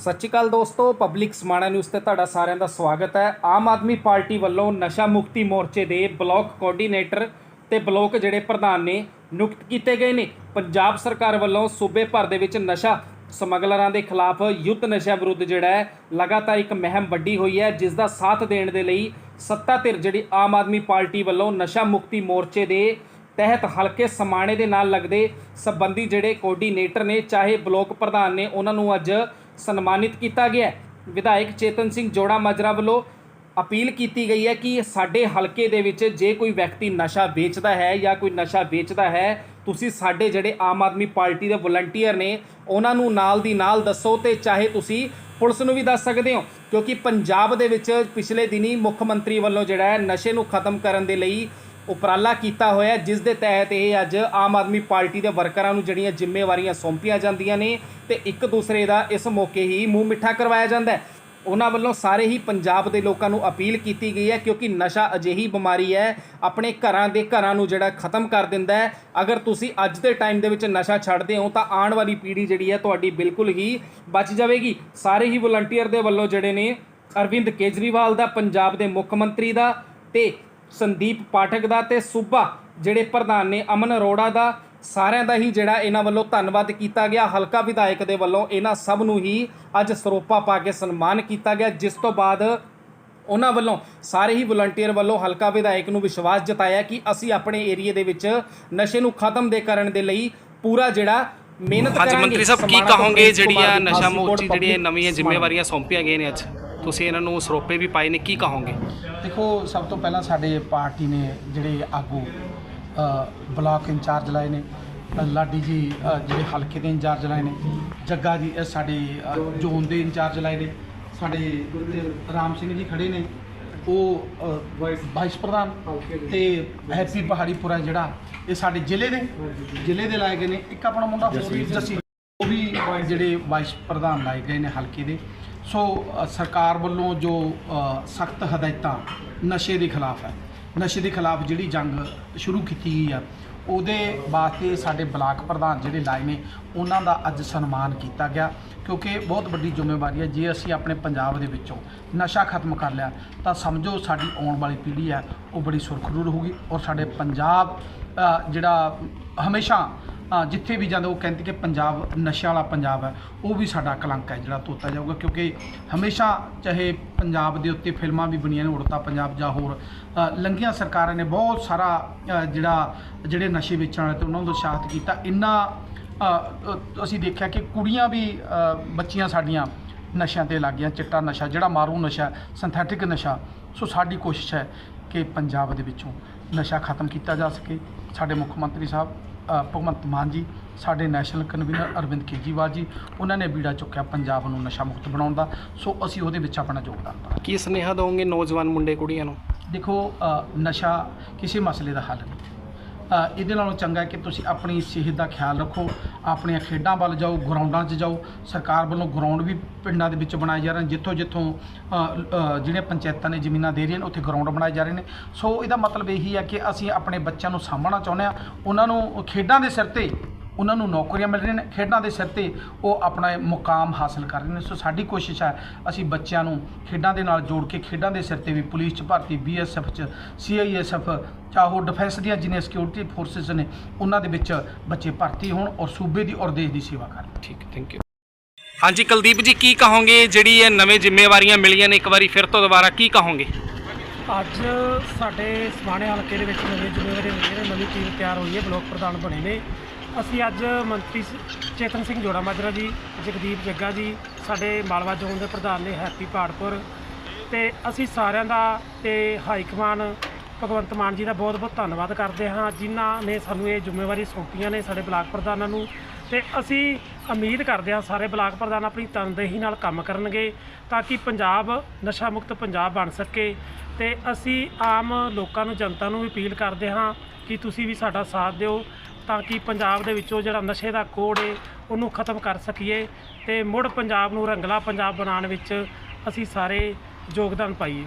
ਸਤਿ ਸ਼੍ਰੀ ਅਕਾਲ ਦੋਸਤੋ public Samana news ਤੇ ਤੁਹਾਡਾ ਸਾਰਿਆਂ ਦਾ ਸਵਾਗਤ ਹੈ। ਆਮ ਆਦਮੀ ਪਾਰਟੀ ਵੱਲੋਂ ਨਸ਼ਾ ਮੁਕਤੀ ਮੋਰਚੇ ਦੇ ਬਲਾਕ ਕੋਆਰਡੀਨੇਟਰ ਤੇ ਬਲਾਕ ਜਿਹੜੇ ਪ੍ਰਧਾਨ ਨੇ, ਨਿਯੁਕਤ ਕੀਤੇ ਗਏ ਨੇ। ਪੰਜਾਬ ਸਰਕਾਰ ਵੱਲੋਂ ਸੂਬੇ ਭਰ ਦੇ ਵਿੱਚ ਨਸ਼ਾ ਸਮਗਲਰਾਂ ਦੇ ਖਿਲਾਫ ਯੁੱਧ ਨਸ਼ਾ ਵਿਰੁੱਧ ਜਿਹੜਾ ਹੈ, ਲਗਾਤਾਰ ਇੱਕ ਮਹਿਮ ਵੱਡੀ ਹੋਈ ਹੈ, ਜਿਸ ਦਾ ਸਾਥ ਦੇਣ ਦੇ ਲਈ ਸੱਤਾ ਧਿਰ ਜਿਹੜੀ ਆਮ ਆਦਮੀ ਪਾਰਟੀ ਵੱਲੋਂ ਨਸ਼ਾ ਮੁਕਤੀ ਮੋਰਚੇ ਦੇ ਤਹਿਤ ਹਲਕੇ ਸਮਾਣੇ ਦੇ ਨਾਲ ਲੱਗਦੇ ਸੰਬੰਧੀ ਜਿਹੜੇ ਕੋਆਰਡੀਨੇਟਰ ਨੇ, ਚਾਹੇ ਬਲਾਕ ਪ੍ਰਧਾਨ ਨੇ, ਉਹਨਾਂ ਨੂੰ ਅੱਜ ਸਨਮਾਨਿਤ ਕੀਤਾ ਗਿਆ ਵਿਧਾਇਕ ਚੇਤਨ ਸਿੰਘ ਜੋੜਾ ਮਾਜਰਾ ਵੱਲੋਂ ਅਪੀਲ ਕੀਤੀ ਗਈ ਹੈ ਕਿ ਸਾਡੇ ਹਲਕੇ ਦੇ ਵਿੱਚ ਜੇ ਕੋਈ ਵਿਅਕਤੀ ਨਸ਼ਾ ਵੇਚਦਾ ਹੈ ਜਾਂ ਕੋਈ ਨਸ਼ਾ ਵੇਚਦਾ ਹੈ, ਤੁਸੀਂ ਸਾਡੇ ਜਿਹੜੇ ਆਮ ਆਦਮੀ ਪਾਰਟੀ ਦੇ ਵਲੰਟੀਅਰ ਨੇ, ਉਹਨਾਂ ਨੂੰ ਨਾਲ ਦੀ ਨਾਲ ਦੱਸੋ ਤੇ ਚਾਹੇ ਤੁਸੀਂ ਪੁਲਿਸ ਨੂੰ ਵੀ ਦੱਸ ਸਕਦੇ ਹੋ। ਕਿਉਂਕਿ ਪੰਜਾਬ ਦੇ ਵਿੱਚ ਪਿਛਲੇ ਦਿਨੀ ਮੁੱਖ ਮੰਤਰੀ ਵੱਲੋਂ ਜਿਹੜਾ ਹੈ ਨਸ਼ੇ ਨੂੰ ਖਤਮ ਕਰਨ ਦੇ ਲਈ ਉਪਰਾਲਾ ਕੀਤਾ ਹੋਇਆ ਜਿਸ ਦੇ ਤਹਿਤ ਇਹ ਅੱਜ ਆਮ ਆਦਮੀ ਪਾਰਟੀ ਦੇ ਵਰਕਰਾਂ ਨੂੰ ਜਿਹੜੀਆਂ ਜ਼ਿੰਮੇਵਾਰੀਆਂ ਸੌਂਪੀਆਂ ਜਾਂਦੀਆਂ ਨੇ ਤੇ ਇੱਕ ਦੂਸਰੇ ਦਾ ਇਸ ਮੌਕੇ ਹੀ ਮੂੰਹ ਮਿੱਠਾ ਕਰਵਾਇਆ ਜਾਂਦਾ ਹੈ। ਉਹਨਾਂ ਵੱਲੋਂ ਸਾਰੇ ਹੀ ਪੰਜਾਬ ਦੇ ਲੋਕਾਂ ਨੂੰ ਅਪੀਲ ਕੀਤੀ ਗਈ ਹੈ ਕਿਉਂਕਿ ਨਸ਼ਾ ਅਜਿਹੀ ਬਿਮਾਰੀ ਹੈ, ਆਪਣੇ ਘਰਾਂ ਦੇ ਘਰਾਂ ਨੂੰ ਜਿਹੜਾ ਖਤਮ ਕਰ ਦਿੰਦਾ ਹੈ। ਅਗਰ ਤੁਸੀਂ ਅੱਜ ਦੇ ਟਾਈਮ ਦੇ ਵਿੱਚ ਨਸ਼ਾ ਛੱਡਦੇ ਹੋ ਤਾਂ ਆਉਣ ਵਾਲੀ ਪੀੜ੍ਹੀ ਜਿਹੜੀ ਹੈ ਤੁਹਾਡੀ ਬਿਲਕੁਲ ਹੀ ਬਚ ਜਾਵੇਗੀ। ਸਾਰੇ ਹੀ ਵਲੰਟੀਅਰ ਦੇ ਵੱਲੋਂ ਜਿਹੜੇ ਨੇ ਅਰਵਿੰਦ ਕੇਜਰੀਵਾਲ ਦਾ, ਪੰਜਾਬ ਦੇ ਮੁੱਖ ਮੰਤਰੀ ਦਾ ਤੇ ਸੰਦੀਪ ਪਾਠਕ ਦਾ ਤੇ ਸੂਬਾ ਜਿਹੜੇ ਪ੍ਰਧਾਨ ਨੇ ਅਮਨ ਅਰੋੜਾ ਦਾ ਸਾਰਿਆਂ ਦਾ ਹੀ ਜਿਹੜਾ ਇਹਨਾਂ ਵੱਲੋਂ ਧੰਨਵਾਦ ਕੀਤਾ ਗਿਆ। ਹਲਕਾ ਵਿਧਾਇਕ ਦੇ ਵੱਲੋਂ ਇਹਨਾਂ ਸਭ ਨੂੰ ਹੀ ਅੱਜ ਸਰੋਪਾ ਪਾ ਕੇ ਸਨਮਾਨ ਕੀਤਾ ਗਿਆ ਜਿਸ ਤੋਂ ਬਾਅਦ ਉਹਨਾਂ ਵੱਲੋਂ ਸਾਰੇ ਹੀ ਵਲੰਟੀਅਰ ਵੱਲੋਂ ਹਲਕਾ ਵਿਧਾਇਕ ਨੂੰ ਵਿਸ਼ਵਾਸ ਜਤਾਇਆ ਕਿ ਅਸੀਂ ਆਪਣੇ ਏਰੀਏ ਦੇ ਵਿੱਚ ਨਸ਼ੇ ਨੂੰ ਖਤਮ ਦੇ ਕਰਨ ਦੇ ਲਈ ਪੂਰਾ ਜਿਹੜਾ ਮਿਹਨਤ ਕਰਾਂਗੇ ਮੰਤਰੀ ਸਾਹਿਬ ਕੀ ਕਹੋਗੇ ਜਿਹੜੀਆਂ ਨਸ਼ਾ ਮੋਰਚੀ ਜਿਹੜੀਆਂ ਨਵੀਆਂ ਜ਼ਿੰਮੇਵਾਰੀਆਂ ਸੌਂਪੀਆਂ ਗਏ ਨੇ ਅੱਜ? ਤੁਸੀਂ ਇਹਨਾਂ ਨੂੰ ਸਰੋਪੇ ਵੀ ਪਾਏ ਨੇ ਕੀ ਕਹੋਗੇ? ਦੇਖੋ ਸਭ ਤੋਂ ਪਹਿਲਾਂ ਸਾਡੇ ਪਾਰਟੀ ਨੇ ਜਿਹੜੇ ਆਗੂ ਬਲਾਕ ਇੰਚਾਰਜ ਲਾਏ ਨੇ ਲਾਡੀ ਜੀ ਜਿਹੜੇ ਹਲਕੇ ਦੇ ਇੰਚਾਰਜ ਲਾਏ ਨੇ ਜੱਗਾ ਜੀ ਸਾਡੇ ਜ਼ੋਨ ਦੇ ਇੰਚਾਰਜ ਲਾਏ ਨੇ ਸਾਡੇ ਰਾਮ ਸਿੰਘ ਜੀ ਖੜੇ ਨੇ ਉਹ ਵਾਈਸ ਪ੍ਰਧਾਨ ਤੇ ਹੈਪੀ ਪਹਾੜੀਪੁਰਾ ਜਿਹੜਾ ਇਹ ਸਾਡੇ ਜ਼ਿਲ੍ਹੇ ਦੇ ਜ਼ਿਲ੍ਹੇ ਦੇ ਲਾਏ ਗਏ ਨੇ ਇੱਕ ਆਪਣਾ ਮੁੰਡਾ ਹੋਰ ਵੀ ਜੱਸੀ ਜਿਹੜੇ ਵਾਈਸ ਪ੍ਰਧਾਨ ਲਾਏ ਗਏ ਨੇ ਹਲਕੇ ਦੇ। ਸੋ ਸਰਕਾਰ ਵੱਲੋਂ ਜੋ ਸਖਤ ਹਦਾਇਤਾਂ ਨਸ਼ੇ ਦੇ ਖਿਲਾਫ ਹੈ, ਨਸ਼ੇ ਦੇ ਖਿਲਾਫ ਜਿਹੜੀ ਜੰਗ ਸ਼ੁਰੂ ਕੀਤੀ ਗਈ ਆ, ਉਹਦੇ ਵਾਸਤੇ ਸਾਡੇ ਬਲਾਕ ਪ੍ਰਧਾਨ ਜਿਹੜੇ ਲਾਏ ਨੇ, ਉਹਨਾਂ ਦਾ ਅੱਜ ਸਨਮਾਨ ਕੀਤਾ ਗਿਆ, ਕਿਉਂਕਿ ਬਹੁਤ ਵੱਡੀ ਜ਼ਿੰਮੇਵਾਰੀ ਹੈ, ਜੇ ਅਸੀਂ ਆਪਣੇ ਪੰਜਾਬ ਦੇ ਵਿੱਚੋਂ ਨਸ਼ਾ ਖਤਮ ਕਰ ਲਿਆ, ਤਾਂ ਸਮਝੋ ਸਾਡੀ ਆਉਣ ਵਾਲੀ ਪੀੜ੍ਹੀ ਹੈ, ਉਹ ਬੜੀ ਸੁਰਖਰੂ ਰਹੂਗੀ ਔਰ ਸਾਡੇ ਪੰਜਾਬ ਜਿਹੜਾ ਹਮੇਸ਼ਾ ਜਿੱਥੇ ਵੀ ਜਾਂਦੇ ਉਹ ਕਹਿੰਦੇ ਕਿ ਪੰਜਾਬ ਨਸ਼ੇ ਵਾਲਾ ਪੰਜਾਬ ਹੈ। ਉਹ ਵੀ ਸਾਡਾ ਕਲੰਕ ਹੈ ਜਿਹੜਾ ਤੋਤਾ ਜਾਊਗਾ ਕਿਉਂਕਿ ਹਮੇਸ਼ਾ ਚਾਹੇ ਪੰਜਾਬ ਦੇ ਉੱਤੇ ਫਿਲਮਾਂ ਵੀ ਬਣੀਆਂ ਨੇ ਉੜਤਾ ਪੰਜਾਬ ਜਾਂ ਹੋਰ ਅ, ਲੰਘੀਆਂ ਸਰਕਾਰਾਂ ਨੇ ਬਹੁਤ ਸਾਰਾ ਜਿਹੜਾ ਜਿਹੜੇ ਨਸ਼ੇ ਵੇਚਣ ਵਾਲੇ ਤੇ ਉਹਨਾਂ ਨੂੰ ਉਤਸ਼ਾਹਿਤ ਕੀਤਾ। ਇੰਨਾ ਅਸੀਂ ਦੇਖਿਆ ਕਿ ਕੁੜੀਆਂ ਵੀ ਬੱਚੀਆਂ ਸਾਡੀਆਂ ਨਸ਼ਿਆਂ ਤੇ ਲੱਗ ਗਈਆਂ ਚਿੱਟਾ ਨਸ਼ਾ ਜਿਹੜਾ ਮਾਰੂ ਨਸ਼ਾ ਸਿੰਥੈਟਿਕ ਨਸ਼ਾ। ਸੋ ਸਾਡੀ ਕੋਸ਼ਿਸ਼ ਹੈ ਕਿ ਪੰਜਾਬ ਦੇ ਵਿੱਚੋਂ ਨਸ਼ਾ ਖਤਮ ਕੀਤਾ ਜਾ ਸਕੇ। ਸਾਡੇ ਮੁੱਖ ਮੰਤਰੀ ਸਾਹਿਬ ਭਗਵੰਤ ਮਾਨ ਜੀ ਸਾਡੇ ਨੈਸ਼ਨਲ ਕਨਵੀਨਰ ਅਰਵਿੰਦ ਕੇਜਰੀਵਾਲ ਜੀ ਉਹਨਾਂ ਨੇ ਬੀੜਾ ਚੁੱਕਿਆ ਪੰਜਾਬ ਨੂੰ ਨਸ਼ਾ ਮੁਕਤ ਬਣਾਉਣ ਦਾ। ਸੋ ਅਸੀਂ ਉਹਦੇ ਵਿੱਚ ਆਪਣਾ ਯੋਗਦਾਨ ਪਾਵਾਂਗੇ। ਕੀ ਸੁਨੇਹਾ ਦੋਗੇ ਨੌਜਵਾਨ ਮੁੰਡੇ ਕੁੜੀਆਂ ਨੂੰ? ਦੇਖੋ ਨਸ਼ਾ ਕਿਸੇ ਮਸਲੇ ਦਾ ਹੱਲ ਨਹੀਂ। ਇਹਦੇ ਨਾਲੋਂ ਚੰਗਾ ਕਿ ਤੁਸੀਂ ਆਪਣੀ ਸਿਹਤ ਦਾ ਖਿਆਲ ਰੱਖੋ, ਆਪਣੀਆਂ ਖੇਡਾਂ ਵੱਲ ਜਾਓ, ਗਰਾਊਂਡਾਂ 'ਚ ਜਾਓ। ਸਰਕਾਰ ਵੱਲੋਂ ਗਰਾਊਂਡ ਵੀ ਪਿੰਡਾਂ ਦੇ ਵਿੱਚ ਬਣਾਏ ਜਾ ਰਹੇ ਨੇ, ਜਿੱਥੋਂ ਜਿੱਥੋਂ ਜਿਹੜੀਆਂ ਪੰਚਾਇਤਾਂ ਨੇ ਜ਼ਮੀਨਾਂ ਦੇ ਰਹੀਆਂ ਨੇ, ਉੱਥੇ ਗਰਾਊਂਡ ਬਣਾਏ ਜਾ ਰਹੇ ਨੇ। ਸੋ ਇਹਦਾ ਮਤਲਬ ਇਹੀ ਹੈ ਕਿ ਅਸੀਂ ਆਪਣੇ ਬੱਚਿਆਂ ਨੂੰ ਸਾਂਭਣਾ ਚਾਹੁੰਦੇ ਆ ਉਹਨਾਂ ਨੂੰ ਖੇਡਾਂ ਦੇ ਸਿਰ ਤੇ ਉਹਨਾਂ ਨੂੰ ਨੌਕਰੀਆਂ ਮਿਲ ਰਹੀਆਂ ਨੇ ਖੇਡਾਂ ਦੇ ਸਿਰ ਤੇ ਉਹ ਆਪਣਾ ਮੁਕਾਮ ਹਾਸਲ ਕਰ ਰਹੇ ਨੇ। ਸੋ ਸਾਡੀ ਕੋਸ਼ਿਸ਼ ਹੈ ਅਸੀਂ ਬੱਚਿਆਂ ਨੂੰ ਖੇਡਾਂ ਦੇ ਨਾਲ ਜੋੜ ਕੇ ਖੇਡਾਂ ਦੇ ਸਿਰ ਤੇ ਵੀ ਪੁਲਿਸ ਚ ਭਰਤੀ ਬੀਐਸਐਫ ਚ ਸੀਆਈਐਸਐਫ ਚਾਹੋ ਡਿਫੈਂਸ ਦੀਆਂ ਜਿੰਨੀਆਂ ਸਿਕਿਉਰਿਟੀ ਫੋਰਸਸ ਨੇ ਉਹਨਾਂ ਦੇ ਵਿੱਚ ਬੱਚੇ ਭਰਤੀ ਹੋਣ ਔਰ ਸੂਬੇ ਦੀ ਔਰ ਦੇਸ਼ ਦੀ ਸੇਵਾ ਕਰਨ। ਠੀਕ ਥੈਂਕ ਯੂ ਹਾਂਜੀ ਕੁਲਦੀਪ ਜੀ ਕੀ ਕਹੋਗੇ? ਜਿਹੜੀ ਇਹ ਨਵੇਂ ਜ਼ਿੰਮੇਵਾਰੀਆਂ ਮਿਲੀਆਂ ਨੇ ਇੱਕ ਵਾਰੀ ਫਿਰ ਤੋਂ ਦੁਬਾਰਾ ਕੀ ਕਹੋਗੇ? ਅੱਜ ਸਾਡੇ ਸਮਾਣੇ ਹਲਕੇ ਦੇ ਵਿੱਚ ਨਵੀਂ ਜ਼ਿੰਮੇਵਾਰੀ ਮਿਲੀ ਹੈ ਨਵੀਂ ਟੀਮ ਤਿਆਰ ਹੋਈ ਹੈ ਬਲਾਕ ਪ੍ਰਧਾਨ ਬਣੇ ਨੇ। ਅਸੀਂ ਅੱਜ ਮੰਤਰੀ ਸ- ਚੇਤਨ ਸਿੰਘ ਜੋੜਾ ਮਾਜਰਾ ਜੀ, ਜਗਦੀਪ ਜੱਗਾ ਜੀ, ਸਾਡੇ ਮਾਲਵਾ ਜ਼ੋਨ ਦੇ ਪ੍ਰਧਾਨ ਨੇ ਹੈਪੀ ਪਾੜਪੁਰ ਤੇ ਅਸੀਂ ਸਾਰਿਆਂ ਦਾ ਤੇ ਹਾਈ ਕਮਾਨ ਭਗਵੰਤ ਮਾਨ ਜੀ ਦਾ ਬਹੁਤ ਬਹੁਤ ਧੰਨਵਾਦ ਕਰਦੇ ਹਾਂ, ਜਿਨ੍ਹਾਂ ਨੇ ਸਾਨੂੰ ਇਹ ਜ਼ਿੰਮੇਵਾਰੀ ਸੌਂਪੀਆਂ ਨੇ ਸਾਡੇ ਬਲਾਕ ਪ੍ਰਧਾਨਾਂ ਨੂੰ ਤੇ ਅਸੀਂ ਉਮੀਦ ਕਰਦੇ ਹਾਂ ਸਾਰੇ ਬਲਾਕ ਪ੍ਰਧਾਨ ਆਪਣੀ ਤਨਦੇਹੀ ਨਾਲ ਕੰਮ ਕਰਨਗੇ ਤਾਂ ਕਿ ਪੰਜਾਬ ਨਸ਼ਾ ਮੁਕਤ ਪੰਜਾਬ ਬਣ ਸਕੇ ਤੇ ਅਸੀਂ ਆਮ ਲੋਕਾਂ ਨੂੰ, ਜਨਤਾ ਨੂੰ ਵੀ ਅਪੀਲ ਕਰਦੇ ਹਾਂ ਕਿ ਤੁਸੀਂ ਵੀ ਸਾਡਾ ਸਾਥ ਦਿਓ। ਤਾਂ ਕਿ ਪੰਜਾਬ ਦੇ ਵਿੱਚੋਂ ਜਿਹੜਾ ਨਸ਼ੇ ਦਾ ਕੋੜ ਏ, ਉਹਨੂੰ ਖਤਮ ਕਰ ਸਕੀਏ ਤੇ ਮੁੜ ਪੰਜਾਬ ਨੂੰ ਰੰਗਲਾ ਪੰਜਾਬ ਬਣਾਉਣ ਵਿੱਚ ਅਸੀਂ ਸਾਰੇ ਯੋਗਦਾਨ ਪਾਈਏ।